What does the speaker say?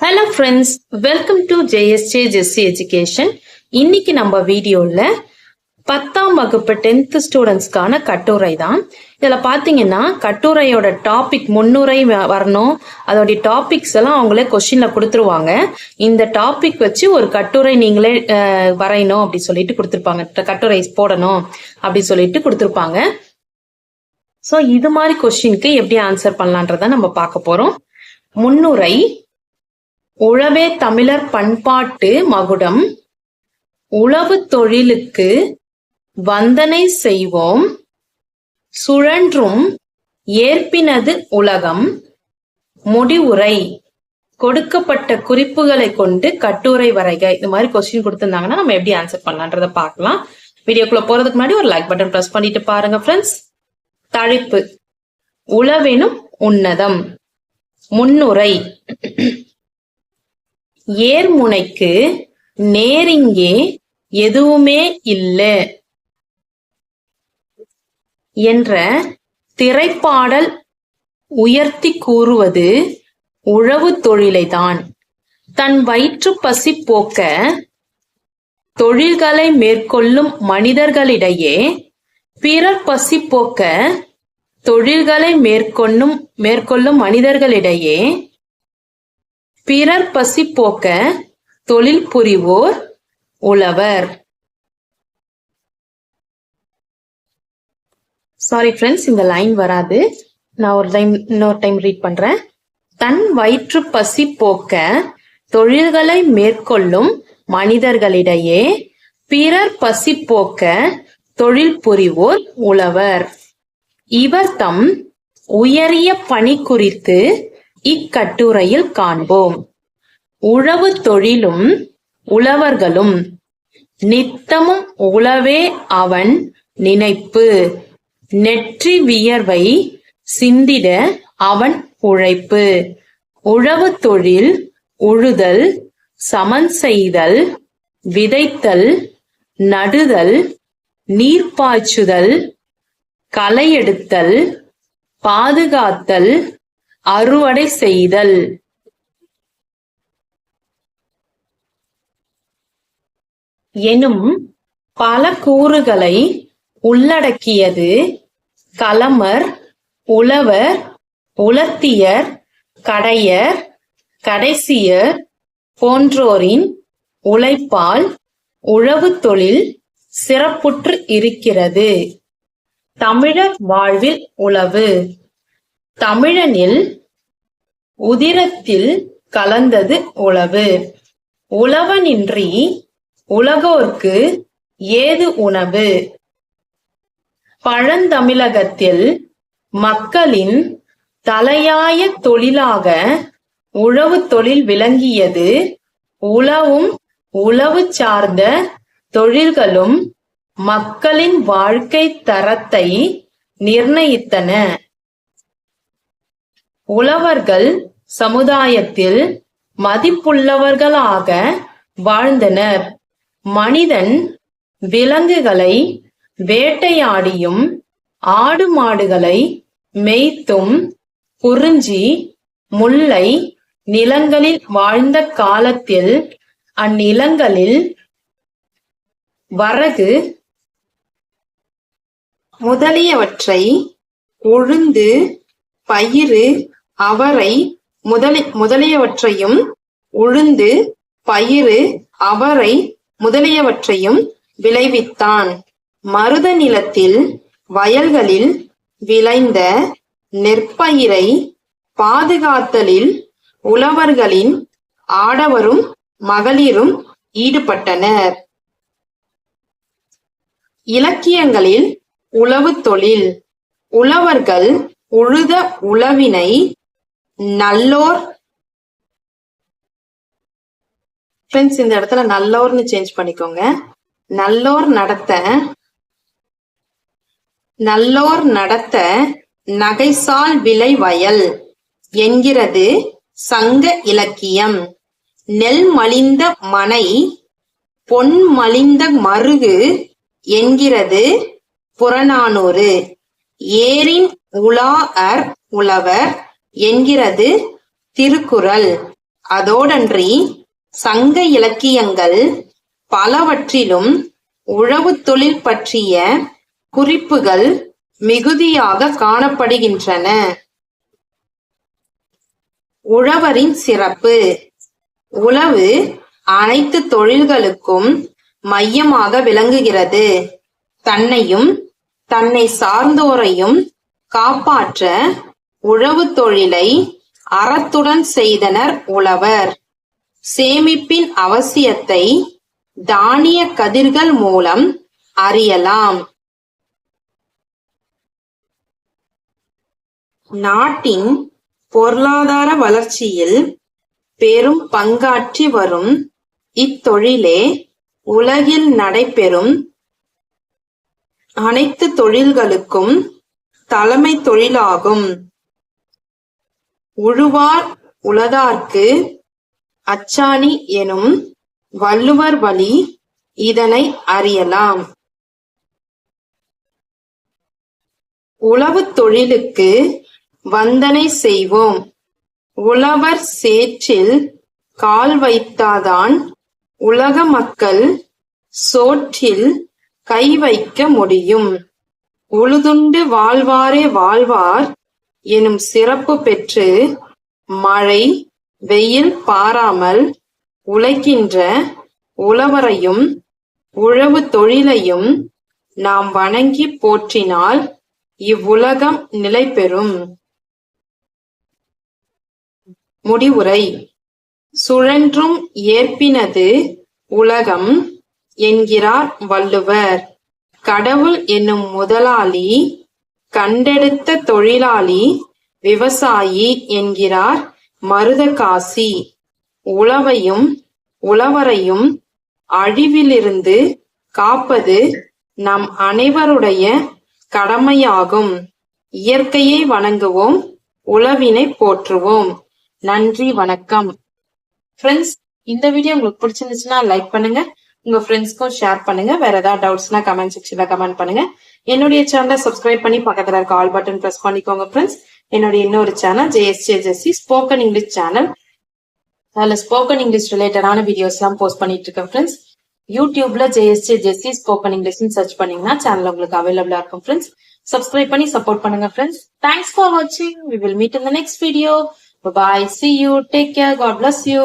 Hello friends welcome to JSJ Jessy education இன்னைக்கு நம்ம வீடியோவில் பத்தாம் வகுப்பு டென்த் ஸ்டூடெண்ட்ஸ்க்கான கட்டுரை தான் இதில் பார்த்தீங்கன்னா கட்டுரையோட டாபிக் முன்னுரை வ- வரணும். அதோடைய டாபிக்ஸ் எல்லாம் அவங்களே கொஷினில் கொடுத்துருவாங்க. இந்த டாபிக் வச்சு ஒரு கட்டுரை நீங்களே வரையணும் அப்படி சொல்லிட்டு கொடுத்துருப்பாங்க. கட்டுரை போடணும் அப்படி சொல்லிட்டு கொடுத்துருப்பாங்க. ஸோ இது மாதிரி கொஷினுக்கு எப்படி ஆன்சர் பண்ணலான்றத நம்ம பார்க்க போகிறோம் முன்னுரை உழவே தமிழர் பண்பாட்டு மகுடம். உழவு தொழிலுக்கு வந்தனை செய்வோம். சுழன்றும் ஏற்பினது உலகம். முடிவுரை கொடுக்கப்பட்ட குறிப்புகளை கொண்டு கட்டுரை வரைக. இந்த மாதிரி கொஸ்டின் கொடுத்திருந்தாங்கன்னா நம்ம எப்படி ஆன்சர் பண்ணலான்றத பார்க்கலாம். வீடியோக்குள்ள போறதுக்கு முன்னாடி ஒரு லைக் பட்டன் ப்ரெஸ் பண்ணிட்டு பாருங்க ஃப்ரெண்ட்ஸ் தலைப்பு உழவினும் உன்னதம். முன்னுரை. ஏர்முனைக்கு நேரிங்கே எதுவுமே இல்ல என்ற திரைப்பாடல் உயர்த்தி கூறுவது உழவு தொழிலைதான். தன் வயிற்று பசி போக்க தொழில்களை மேற்கொள்ளும் மனிதர்களிடையே பிறர் பசி போக்க தொழில்களை மேற்கொள்ளும் மேற்கொள்ளும் மனிதர்களிடையே பிறர் பசி போக்க தொழில் புரிவோர் உழவர். சாரி ஃப்ரெண்ட்ஸ் இந்த லைன் வராது. நான் ஒரு டைம் இன்னொரு டைம் ரீட் பண்றேன். தன் வயிற்று பசி போக்க தொழில்களை மேற்கொள்ளும் மனிதர்களிடையே பிறர் பசி போக்க தொழில் புரிவோர் உழவர். இவர் தம் உயரிய பணி குறித்து இக்கட்டுரையில் காண்போம். உழவு தொழிலும் உழவர்களும் நித்தமும் உழவே அவன் நினைப்பு. நெற்றி வியர்வை சிந்திட அவன் உழைப்பு. உழவு தொழில் உழுதல் சமன் செய்தல் விதைத்தல் நடுதல் நீர் பாய்ச்சுதல் பாதுகாத்தல் அறுவடை செய்தல். எனும் பல கூறுகளை உள்ளடக்கியது களமர் உழவர் உலர்த்தியர் கடையர் கடைசியர் போன்றோரின் உழைப்பால் உழவு தொழில் சிறப்புற்று இருக்கிறது. தமிழர் வாழ்வில் உழவு. தமிழனில் உதிரத்தில் கலந்தது உழவு. உழவனின்றி உலகோர்க்கு ஏது உணவு? பழந்தமிழகத்தில் மக்களின் தலையாய தொழிலாக உழவு தொழில் விளங்கியது உழவும் உழவு சார்ந்த தொழில்களும் மக்களின் வாழ்க்கை தரத்தை நிர்ணயித்தன. உழவர்கள் சமுதாயத்தில் மதிப்புள்ளவர்களாக வாழ்ந்தனர். மனிதன் விலங்குகளை வேட்டையாடியும் ஆடு மாடுகளை மேய்த்தும் குறிஞ்சி முல்லை நிலங்களில் வாழ்ந்த காலத்தில் அந்நிலங்களில் வரகு முதலியவற்றை உழுந்து பயிறு அவரை முதலி முதலியவற்றையும் உழுந்து பயிறு அவரை முதலியவற்றையும் விளைவித்தான். மருத நிலத்தில் வயல்களில் விளைந்த நெற்பயிரை பாதுகாத்தலில் உழவர்களின் ஆடவரும் மகளிரும் ஈடுபட்டனர். இலக்கியங்களில் உழவு தொழில். உழவர்கள் உழுத உழவினை நல்லோர். ஃப்ரெண்ட்ஸ் இந்த இடத்துல நல்லோர்னு சேஞ்ச் பண்ணிக்கோங்க. நல்லோர் நடத்த நல்லோர் நடத்த நகைசால் விளை வயல் என்கிறது சங்க இலக்கியம். நெல் மலிந்த மனை பொன் மலிந்த மருகு என்கிறது புறநானூறு. ஏரின் உலா அர் உழவர் என்கிறது திருக்குறள். அதோடன்றி சங்க இலக்கியங்கள் பலவற்றிலும் உழவு தொழில் பற்றிய குறிப்புகள் மிகுதியாக காணப்படுகின்றன. உழவரின் சிறப்பு. உழவு அனைத்து தொழில்களுக்கும் மையமாக விளங்குகிறது. தன்னையும் தன்னை சார்ந்தோரையும் காப்பாற்ற உழவு தொழிலை அறத்துடன் செய்தனர் உழவர். சேமிப்பின் அவசியத்தை தானிய கதிர்கள் மூலம் அறியலாம். நாட்டின் பொருளாதார வளர்ச்சியில் பெரும் பங்காற்றி வரும் இத்தொழிலே உலகில் நடைபெறும் அனைத்து தொழில்களுக்கும் தலைமை தொழிலாகும். உழுவார் உளதார்க்கு அச்சாணி எனும் வள்ளுவர் வழி இதனை அறியலாம். உழவுத் தொழிலுக்கு வந்தனை செய்வோம். உழவர் சேற்றில் கால் வைத்தாதான் உலக மக்கள் சோற்றில் கை வைக்க முடியும். உழுதுண்டு வாழ்வாரே வாழ்வார் எனும் சிறப்பு பெற்று மழை வெயில் பாராமல் உழைக்கின்ற உழவரையும் உழவு தொழிலையும் நாம் வணங்கி போற்றினால் இவ்வுலகம் நிலைபெறும் முடிவுரை. சுழன்றும் ஏற்பினது உலகம் என்கிறார் வள்ளுவர். கடவுள் என்னும் முதலாளி கண்டெடுத்த தொழிலாளி விவசாயி என்கிறார் மருதகாசி. உழவையும் உழவரையும் அழிவிலிருந்து காப்பது நம் அனைவருடைய கடமையாகும். இயற்கையை வணங்குவோம் உழவினை போற்றுவோம். நன்றி வணக்கம். ஃப்ரெண்ட்ஸ் இந்த வீடியோ உங்களுக்கு பிடிச்சிருந்துச்சுன்னா லைக் பண்ணுங்க. உங்க ஃப்ரெண்ட்ஸ்க்கும் ஷேர் பண்ணுங்க. வேற ஏதாவது டவுட்ஸ்னா கமெண்ட் செக்ஷன்ல கமெண்ட் பண்ணுங்க. என்னுடைய சேனலை சப்ஸ்கிரைப் பண்ணி பக்கத்துல இருக்க ஆல் பட்டன் பிரஸ் பண்ணிக்கோங்க ஃப்ரெண்ட்ஸ் என்னுடைய இன்னொரு channel JSJ spoken English channel அதுல ஸ்போக்கன் இங்கிலீஷ் ரிலேட்டடான வீடியோஸ் எல்லாம் போஸ்ட் பண்ணிட்டு இருக்கேன் ஃப்ரெண்ட்ஸ் யூடியூப்ல ஜேஎஸ்ஜே ஜெஸ்சி ஸ்போக்கன் இங்கிலீஷ்னு சர்ச் பண்ணீங்கன்னா சேனல் உங்களுக்கு அவைலபிளா இருக்கும் ஃப்ரெண்ட்ஸ் சப்ஸ்கிரைப் பண்ணி சப்போர்ட் பண்ணுங்க ஃப்ரெண்ட்ஸ் தேங்க்ஸ் ஃபார் வாட்சிங் we will meet in the next video bye see you take care God bless you